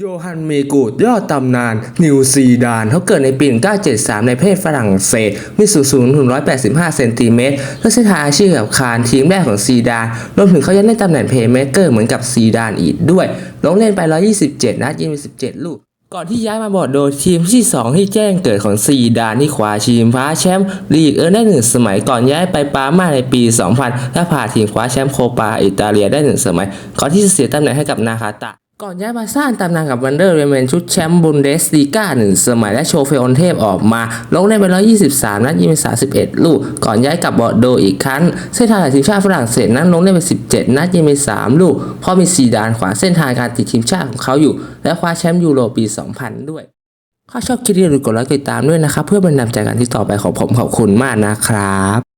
โยฮันเมกูดยอดตำนาน นิวซีดาน เขาเกิดในปี 1973 ในประเทศฝรั่งเศส มีสูงสูง185 เซนติเมตร และเส้นทางอาชีพกับคานทีมแรกของซีดาน รวมถึงเขายังได้ตำแหน่งเพลย์เมเกอร์เหมือนกับซีดานอีกด้วย ลงเล่นไป 127 นัดยิงไป17 ลูก ก่อนที่ย้ายมาบอดโดทีมที่ 2 ที่แจ้งเกิดของซีดานที่คว้าทีมคว้าแชมป์ลีกเอิร์นได้หนึ่งสมัยก่อนย้ายไปปาร์มาในปี 2000 และพาทีมคว้าแชมป์โคปาอิตาเลียได้หนึ่งสมัย ก่อนที่จะเสียตำแหน่งให้กับนาคาตะ ก่อนย้ายมาสร้างตำนานกับวันเดอร์เรเมนชุดแชมป์บุนเดสลีกาหนึ่งสมัยและโชว์เฟลอนเทพออกมา ลงได้ไป 123 นัดยิงไป31 ลูก ก่อนย้ายกลับบอร์โดอีกครั้ง เส้นทางทีมชาติฝรั่งเศสนั้นลงได้ไป 17 นัดยิงไป 3 ลูก เพราะมีซีดานขวางเส้นทางการติดทีมชาติของเขาอยู่ และคว้าแชมป์ยูโรปี 2000 ด้วยถ้าชอบคลิปนี้อย่าลืมกดไลค์กดติดตามด้วยนะครับ เพื่อเป็นกำลังใจกันที่ต่อไปของผมขอบคุณมากนะครับ